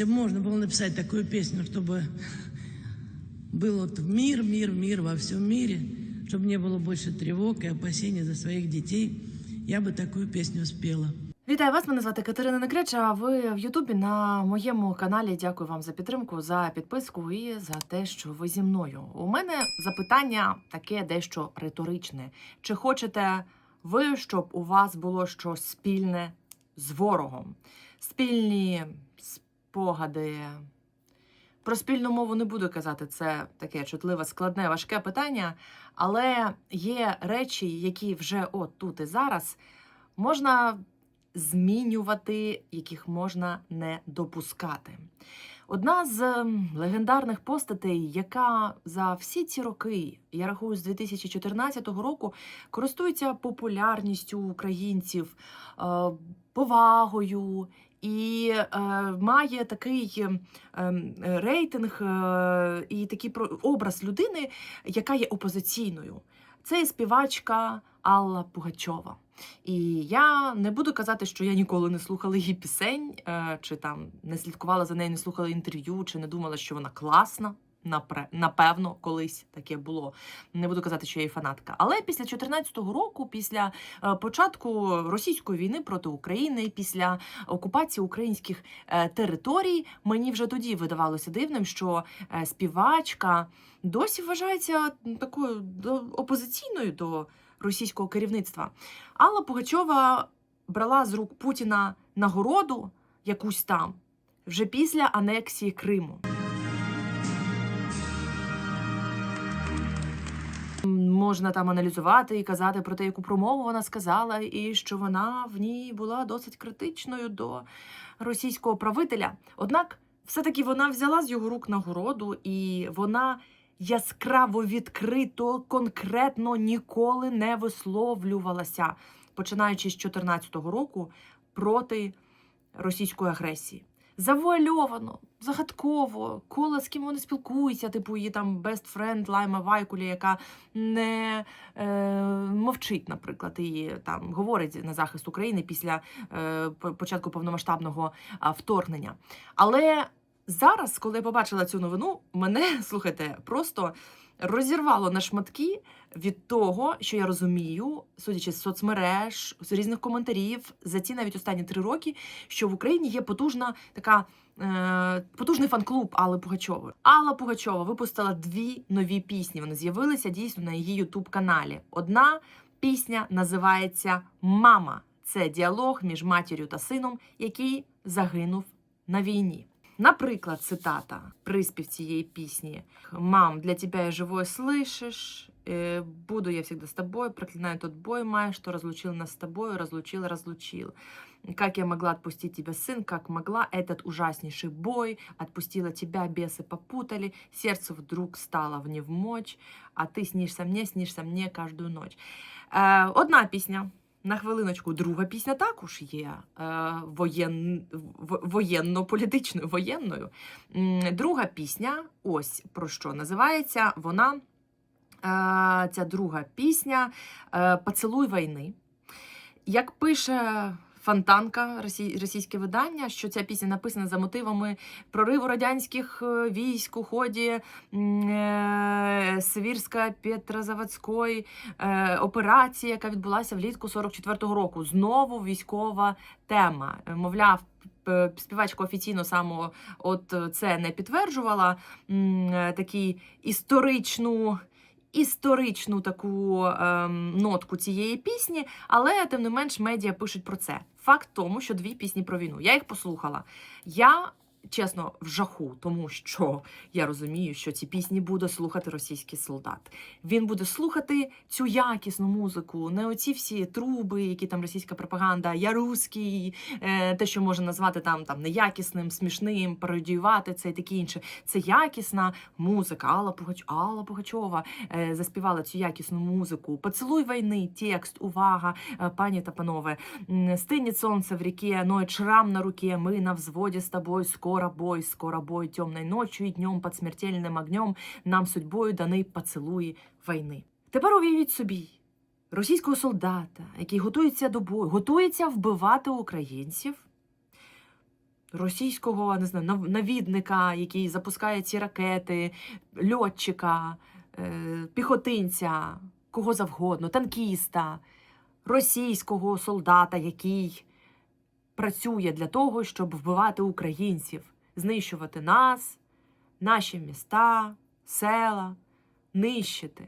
Если бы можно было написать такую песню, чтобы был вот мир, мир, мир во всем мире, чтобы не было больше тревог и опасений за своих детей, я бы такую песню спела. Вітаю вас, мене звати Катерина Некреча. а Ви в Ютубі на моєму каналі. Дякую вам за підтримку, за підписку і за те, що ви зі мною. У мене запитання таке дещо риторичне. Чи хочете ви, щоб у вас було щось спільне з ворогом? Спільні спогади. Про спільну мову не буду казати, це таке чутливе, складне, важке питання. Але є речі, які вже от тут і зараз можна змінювати, яких можна не допускати. Одна з легендарних постатей, яка за всі ці роки, я рахую, з 2014 року, користується популярністю українців, е, повагою. І е, має такий ем, рейтинг е, і такий образ людини, яка є опозиційною. Це співачка Алла Пугачова. І я не буду казати, що я ніколи не слухала її пісень, е, чи там не слідкувала за нею, не слухала інтерв'ю, чи не думала, що вона класна. Напевно, колись таке було. Не буду казати, що я її фанатка. Але після 14-го року, після е, початку російської війни проти України, після окупації українських е, територій, мені вже тоді видавалося дивним, що е, співачка досі вважається такою опозиційною до російського керівництва. Алла Пугачова брала з рук Путіна нагороду якусь там вже після анексії Криму. Можна там аналізувати і казати про те, яку промову вона сказала, і що вона в ній була досить критичною до російського правителя. Однак, все-таки вона взяла з його рук нагороду, і вона яскраво відкрито, конкретно ніколи не висловлювалася, починаючи з 2014 року, проти російської агресії. Завуальовано, загадково, коло з ким вони спілкуються, типу її там best friend Лайма Вайкулі, яка не е, мовчить, наприклад, і там говорить на захист України після е, по- початку повномасштабного вторгнення. Але зараз, коли я побачила цю новину, мене слухайте, просто розірвало на шматки від того, що я розумію, судячи з соцмереж, з різних коментарів за ці навіть останні три роки, що в Україні є потужна така. е, Потужний фан-клуб Алли Пугачової. Алла Пугачова випустила дві нові пісні. Вони з'явилися дійсно на її Ютуб каналі. Одна пісня називається Мама. Це діалог між матір'ю та сином, який загинув на війні. Наприклад, цитата приспів цієї пісні: Мам, для тебя я живое слышишь, э, буду я всегда с тобой, проклинаю тот бой май, что разлучил нас с тобой, разлучил, разлучил. Как я могла отпустить тебя, сын, как могла этот ужаснейший бой, отпустила тебя, бесы попутали, сердце вдруг стало в невмочь, а ти снишься мне, снишься мне каждую ночь. Е, одна пісня. На хвилиночку, друга пісня також є е, воєн, воєнно-політичною, воєнною. Друга пісня, ось про що називається вона. Е, ця друга пісня е, Поцілуй війни. Як пише Фонтанка, російське видання, що ця пісня написана за мотивами прориву радянських е, військ у ході е, Свірська Петрозаводської е, операції, яка відбулася влітку 44-го року. Знову військова тема. Мовляв, співачка офіційно само от це не підтверджувала. Такі історичну. Історичну таку ем, нотку цієї пісні, але тим не менш медіа пишуть про це. Факт тому, що дві пісні про війну. Я їх послухала. Я чесно в жаху, тому що я розумію, що ці пісні буде слухати російський солдат. Він буде слухати цю якісну музику, не оці всі труби, які там російська пропаганда, я русський, е, те, що можна назвати там, там неякісним, смішним, пародіювати це і таке інше. Це якісна музика. Алла Пугач... Алла Пугачова е, заспівала цю якісну музику. Поцілуй війни, текст, увага, е, пані та панове. М, Стынет солнце в реке, ноет шрам на руке, мы на взводе с тобой, скоро бой, скоро бой, темной ночью и днем под смертельным огнем нам судьбою даны поцілуї війни. Тепер уявіть собі російського солдата, який готується до бою, готується вбивати українців, російського не знаю, навідника, який запускає ці ракети, льотчика, е, піхотинця, кого завгодно, танкіста, російського солдата, який працює для того, щоб вбивати українців, знищувати нас, наші міста, села, нищити.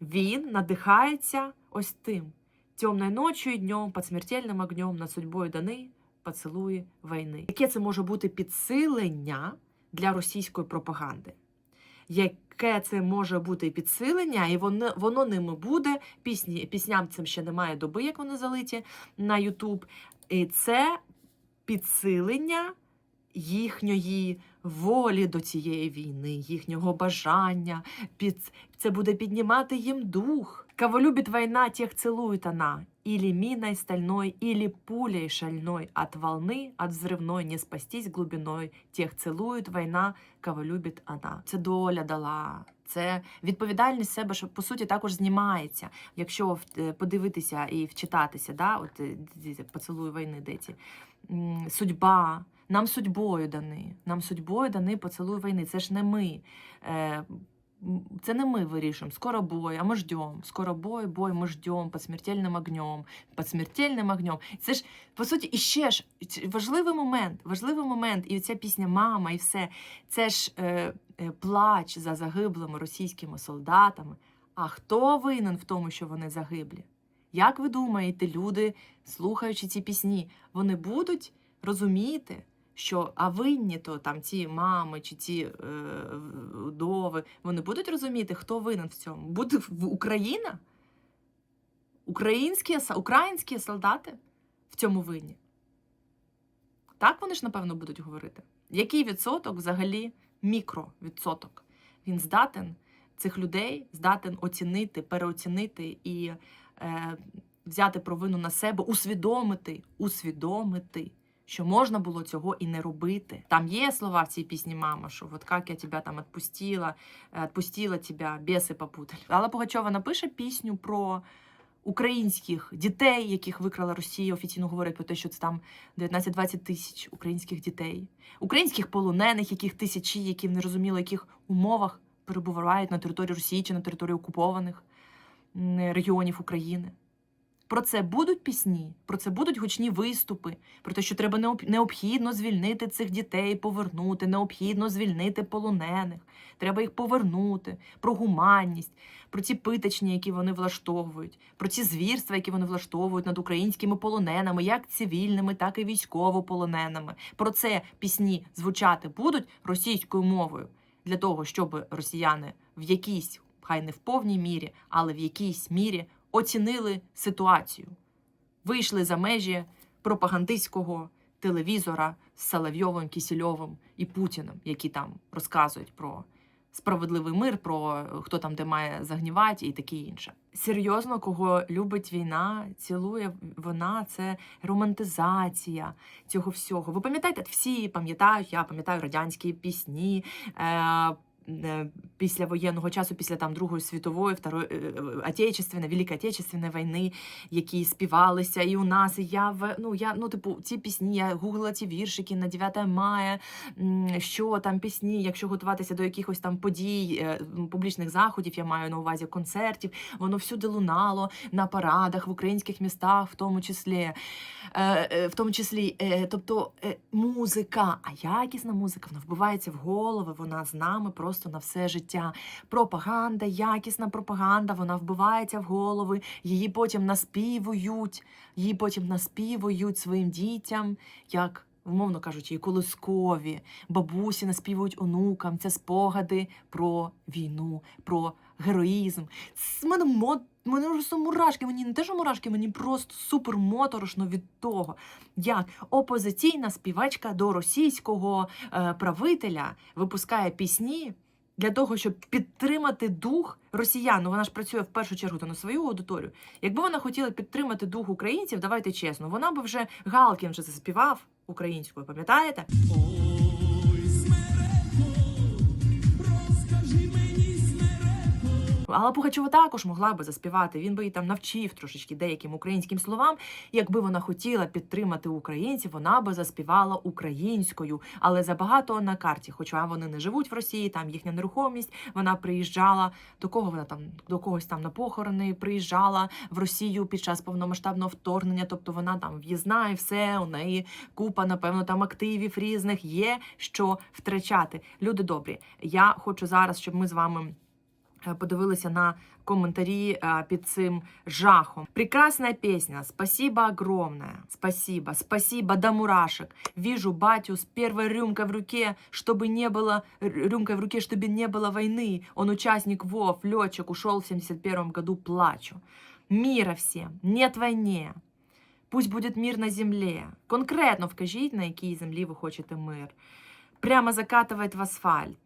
Він надихається ось тим. Темною ночі і днем, під смертельним огнем, над судьбою дани, поцілує війни. Яке це може бути підсилення для російської пропаганди? Яке це може бути підсилення, і воно, воно ними буде. Пісні, пісням цим ще немає доби, як вони залиті на Ютуб. І це підсилення їхньої волі до цієї війни, їхнього бажання. Під... Це буде піднімати їм дух. Кого любит война, тех целует она. Или миной стальной, или пулей шальной. От волны, от взрывной не спастись глубиной. Тех целует война, кого любит она. Це доля дала. Це відповідальність себе, що по суті також знімається. Якщо е, подивитися і вчитатися, да, от е, ці- ці поцілуй війни, де ці судьба. Нам судьбою дани. Нам судьбою дани поцілуй війни. Це ж не ми. Це не ми вирішуємо. Скоро бой, а ми ждем. Скоро бой, бой, ми ждем під смертельним огнем. Під смертельним огнем. Це ж, по суті, і ще ж важливий момент, важливий момент, і ця пісня Мама, і все. Це ж е, е, плач за загиблими російськими солдатами. А хто винен в тому, що вони загиблі? Як ви думаєте, люди, слухаючи ці пісні, вони будуть розуміти, що а винні то там ці мами чи ці е, вдови, вони будуть розуміти, хто винен в цьому? Буде Україна? Українські, українські солдати в цьому винні? Так вони ж, напевно, будуть говорити. Який відсоток взагалі мікровідсоток? Він здатен цих людей здатен оцінити, переоцінити і е, взяти провину на себе, усвідомити, усвідомити, що можна було цього і не робити. Там є слова в цій пісні Мама, що от як я тебе там відпустила, е, відпустила тебе, біси попутали. Алла Пугачова напише пісню про. Українських дітей, яких викрала Росія, офіційно говорять про те, що це там 19-20 тисяч українських дітей, українських полонених, яких тисячі, які в нерозуміло яких умовах перебувають на території Росії чи на території окупованих регіонів України. Про це будуть пісні, про це будуть гучні виступи, про те, що треба необхідно звільнити цих дітей, повернути, необхідно звільнити полонених, треба їх повернути, про гуманність, про ці питочні, які вони влаштовують, про ці звірства, які вони влаштовують над українськими полоненими, як цивільними, так і військовополоненими. Про це пісні звучати будуть російською мовою для того, щоб росіяни в якійсь, хай не в повній мірі, але в якійсь мірі оцінили ситуацію, вийшли за межі пропагандистського телевізора з Соловйовим, Кісільовим і Путіним, які там розказують про справедливий мир, про е, хто там де має загнівати і таке інше. Серйозно, кого любить війна, цілує вона, це романтизація цього всього. Ви пам'ятаєте, всі пам'ятають, я пам'ятаю радянські пісні. Е- Після воєнного часу, після там Другої світової, Второї е, е, Отечественної, Великої Отечественної війни, які співалися і у нас. І я в ну я ну типу ці пісні, я гуглила ці віршики на 9 мая, що там пісні, якщо готуватися до якихось там подій, е, публічних заходів, я маю на увазі концертів, воно всюди лунало на парадах в українських містах, в тому числі, е, е, в тому числі, е, тобто е, музика, а якісна музика, вона вбивається в голови, вона з нами просто на все життя. Пропаганда, якісна пропаганда, вона вбивається в голови, її потім наспівують, її потім наспівують своїм дітям, як. Умовно кажучи, і колискові, бабусі наспівують онукам. Це спогади про війну, про героїзм. З мене мо... мене просто мурашки. Мені не те, що мурашки, мені просто супер моторошно від того, як опозиційна співачка до російського е, правителя випускає пісні для того, щоб підтримати дух росіян. Ну, вона ж працює в першу чергу та на свою аудиторію. Якби вона хотіла підтримати дух українців, давайте чесно, вона би вже Галкін вже заспівав українською, пам'ятаєте? Алла Пугачова також могла би заспівати. Він би її там навчив трошечки деяким українським словам. Якби вона хотіла підтримати українців, вона би заспівала українською, але забагато на карті. Хоча вони не живуть в Росії, там їхня нерухомість. Вона приїжджала до кого вона там до когось там на похорони приїжджала в Росію під час повномасштабного вторгнення. Тобто вона там в'їзна і все. У неї купа, напевно, там активів різних є що втрачати. Люди добрі. Я хочу зараз, щоб ми з вами. е, Подивилися на коментарі е, під цим жахом. Прекрасная песня. Спасибо огромное. Спасибо. Спасибо до мурашек. Вижу батю с первой рюмкой в руке, чтобы не было р- рюмкой в руке, чтобы не было войны. Он участник ВОВ, летчик, ушел в 71 году, плачу. Мира всем, нет войне. Пусть будет мир на земле. Конкретно вкажіть, на якій землі ви хочете мир. Прямо закатывает в асфальт.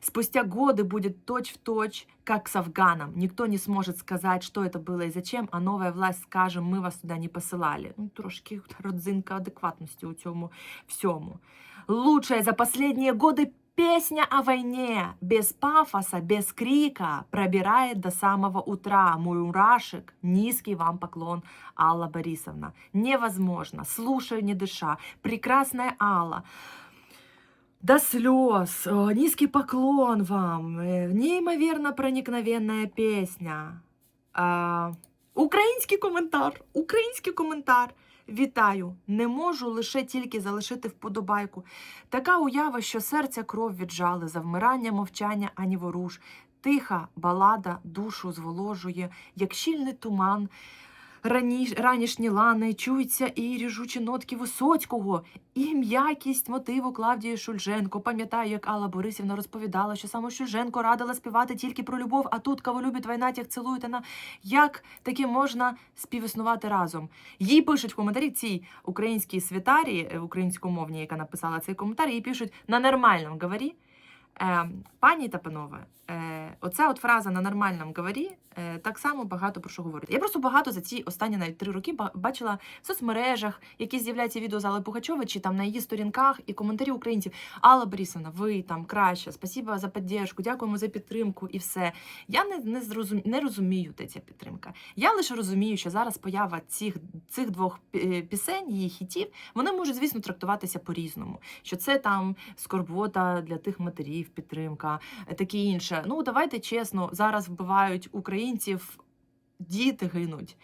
Спустя годы будет точь-в-точь, как с Афганом. Никто не сможет сказать, что это было и зачем, а новая власть скаже, ми вас туда не посилали. Ну, трошки родзинка адекватності у цьому всьому. Лучшая за последние годы песня о войне. Без пафоса, без крика. Пробирает до самого утра. Мурашек. Низкий вам поклон, Алла Борисовна. Невозможно. Слушаю, не дыша. Прекрасная Алла. До слез. Низкий поклон вам. Э, Неймовірно проникновенная песня. А, український коментар. Український коментар. Вітаю. Не можу лише тільки залишити вподобайку. Така уява, що серця кров віджали, завмирання мовчання ані воруш. Тиха балада душу зволожує, як щільний туман. Рані... Ранішні лани чуються і ріжучі нотки Висоцького, і м'якість мотиву Клавдії Шульженко. Пам'ятаю, як Алла Борисівна розповідала, що саме Шульженко радила співати тільки про любов, а тут кого любить війна, тих цілують вона. Як таке можна співіснувати разом? Їй пишуть в коментарі цій українській світарі, е, українськомовній, яка написала цей коментар, їй пишуть на нормальному говорі. Е, пані та панове, оця от фраза на нормальному говорі е, так само багато про що говорить. Я просто багато за ці останні навіть три роки ба- бачила в соцмережах, які з'являються відео з Алли Пугачової, чи там на її сторінках і коментарі українців. Алла Борисовна, ви там краще, спасибо за підтримку, дякуємо за підтримку і все. Я не, не, зрозум... не розумію, де ця підтримка. Я лише розумію, що зараз поява цих, цих двох пісень, її хітів, вони можуть, звісно, трактуватися по-різному. Що це там скорбота для тих матерів, підтримка, е, таке інше. Ну, давайте чесно, зараз вбивають українців, діти гинуть,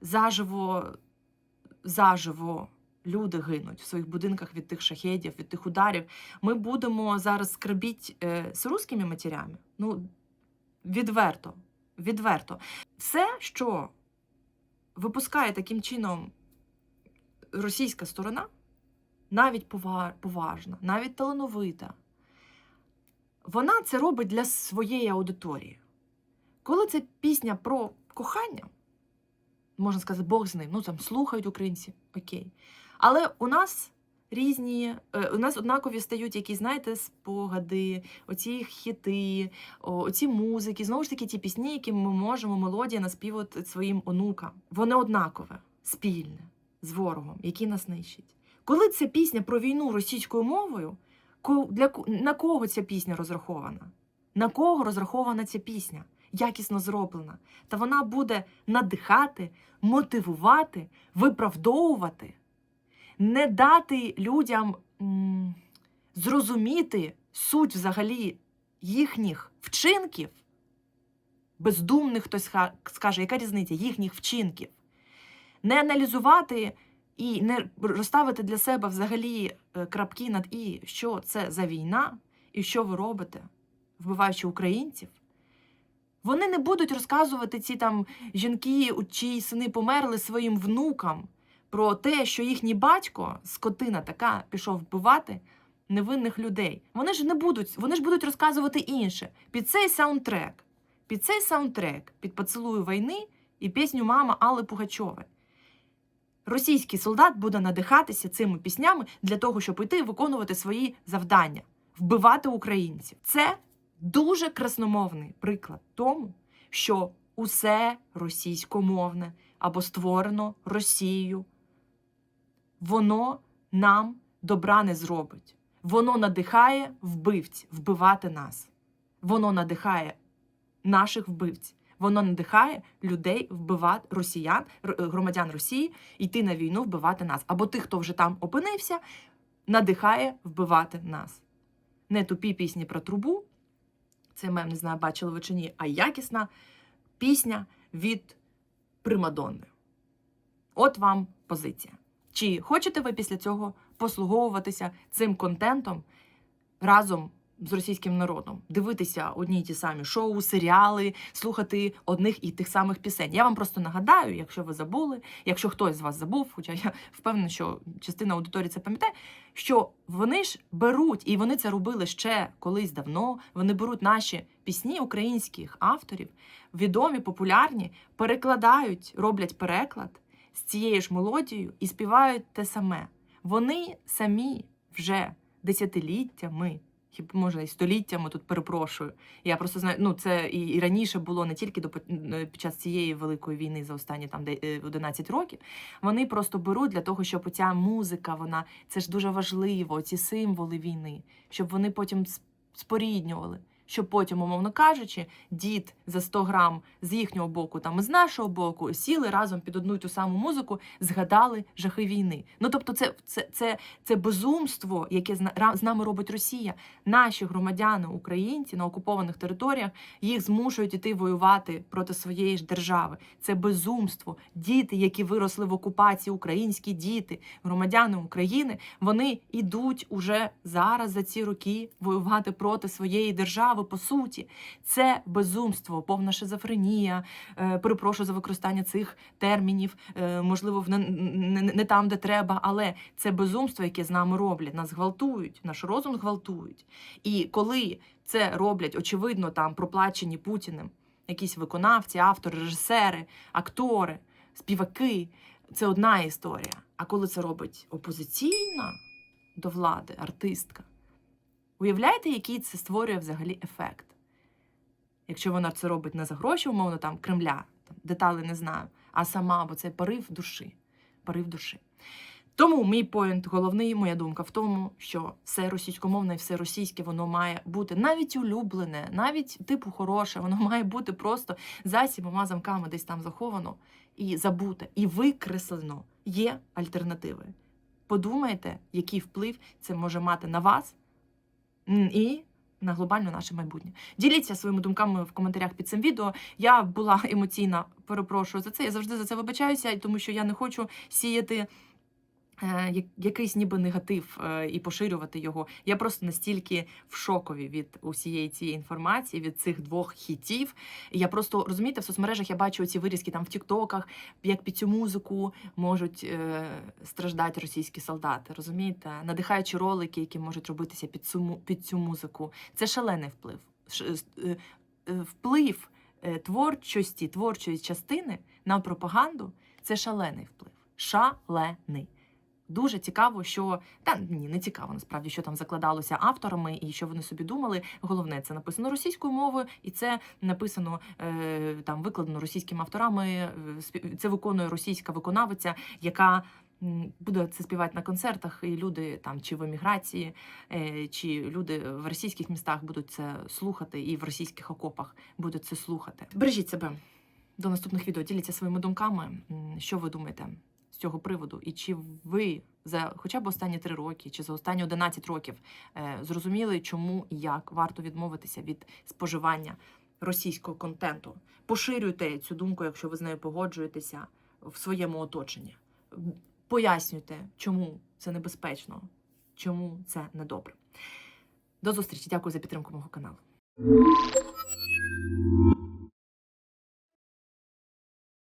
заживо, заживо. Люди гинуть в своїх будинках від тих шахедів, від тих ударів. Ми будемо зараз скарбіть е, з русскими матерями. Ну, відверто, відверто. Все, що випускає таким чином російська сторона, навіть поважна, навіть талановита, вона це робить для своєї аудиторії. Коли це пісня про кохання, можна сказати, Бог з ним, ну там слухають українці, окей. Але у нас різні, е, у нас однакові стають якісь, знаєте, спогади, оці хіти, оці музики, знову ж таки, ті пісні, які ми можемо мелодія наспівати своїм онукам. Вони однакове, спільне з ворогом, який нас нищить. Коли це пісня про війну російською мовою, для на кого ця пісня розрахована? На кого розрахована ця пісня? Якісно зроблена. Та вона буде надихати, мотивувати, виправдовувати, не дати людям м, зрозуміти суть взагалі їхніх вчинків. Бездумних хтось скаже, яка різниця їхніх вчинків. Не аналізувати і не розставити для себе взагалі е, крапки над і, що це за війна, і що ви робите, вбиваючи українців. Вони не будуть розказувати ці там жінки, чиї сини померли своїм внукам про те, що їхній батько, скотина така, пішов вбивати невинних людей. Вони ж не будуть, вони ж будуть розказувати інше. Під цей саундтрек, під цей саундтрек, під поцілую війни і пісню Мама Алли Пугачової. Російський солдат буде надихатися цими піснями для того, щоб іти виконувати свої завдання, вбивати українців. Це дуже красномовний приклад тому, що усе російськомовне або створено Росією, воно нам добра не зробить. Воно надихає вбивць вбивати нас. Воно надихає наших вбивць Воно надихає людей вбивати росіян, е, громадян Росії, йти на війну, вбивати нас. Або тих, хто вже там опинився, надихає вбивати нас. Не тупі пісні про трубу, це мем, не знаю, бачили ви чи ні, а якісна пісня від Примадонни. От вам позиція. Чи хочете ви після цього послуговуватися цим контентом разом з російським народом, дивитися одні й ті самі шоу, серіали, слухати одних і тих самих пісень? Я вам просто нагадаю, якщо ви забули, якщо хтось з вас забув, хоча я впевнена, що частина аудиторії це пам'ятає, що вони ж беруть, і вони це робили ще колись давно. Вони беруть наші пісні українських авторів, відомі, популярні, перекладають, роблять переклад з цією ж мелодією і співають те саме. Вони самі вже десятиліттями, хіба можна і століттями тут перепрошую. Я просто знаю, ну це і, і раніше було не тільки до під час цієї великої війни за останні там де- е, 11 років. Вони просто беруть для того, щоб оця музика, вона це ж дуже важливо, ці символи війни, щоб вони потім споріднювали. Щоб потім, умовно кажучи, дід за 100 грам з їхнього боку, там з нашого боку, сіли разом під одну ту саму музику, згадали жахи війни. Ну тобто, це, це, це, це безумство, яке з нами робить Росія. Наші громадяни, українці на окупованих територіях їх змушують іти воювати проти своєї ж держави. Це безумство. Діти, які виросли в окупації, українські діти, громадяни України, вони ідуть уже зараз за ці роки воювати проти своєї держави. По суті, це безумство, повна шизофренія. Е, перепрошую за використання цих термінів, е, можливо, не, не, не там, де треба, але це безумство, яке з нами роблять. Нас гвалтують, наш розум гвалтують. І коли це роблять, очевидно, там проплачені Путіним якісь виконавці, автори, режисери, актори, співаки, це одна історія. А коли це робить опозиційна до влади, артистка, уявляєте, який це створює взагалі ефект? Якщо вона це робить не за гроші, умовно там Кремля, там, деталі не знаю, а сама, бо це порив душі. Порив душі. Тому мій поінт головний, моя думка в тому, що все російськомовне і все російське воно має бути навіть улюблене, навіть типу хороше, воно має бути просто за сімома замками десь там заховано і забуте, і викреслено. Є альтернативи. Подумайте, який вплив це може мати на вас і на глобальне наше майбутнє. Діліться своїми думками в коментарях під цим відео. Я була емоційна, перепрошую за це. Я завжди за це вибачаюся, тому що я не хочу сіяти. Е, Якийсь ніби негатив е, і поширювати його. Я просто настільки в шокові від усієї цієї інформації, від цих двох хітів. Я просто розумієте, в соцмережах я бачу ці вирізки там в Тіктоках, як під цю музику можуть е, страждати російські солдати. Розумієте, надихаючі ролики, які можуть робитися під цю, під цю музику. Це шалений вплив. Ш- е, е, вплив е, творчості, творчої частини на пропаганду це шалений вплив. Шалений. Дуже цікаво, що та ні, не цікаво насправді, що там закладалося авторами і що вони собі думали. Головне, це написано російською мовою, і це написано е, там викладено російськими авторами. е, Це виконує російська виконавиця, яка буде це співати на концертах, і люди там чи в еміграції, е, чи люди в російських містах будуть це слухати, і в російських окопах будуть це слухати. Бережіть себе до наступних відео. Діліться своїми думками. Що ви думаєте? Цього приводу, і чи ви за хоча б останні три роки, чи за останні 11 років е, зрозуміли, чому і як варто відмовитися від споживання російського контенту? Поширюйте цю думку, якщо ви з нею погоджуєтеся в своєму оточенні. Пояснюйте, чому це небезпечно, чому це недобре. До зустрічі. Дякую за підтримку мого каналу.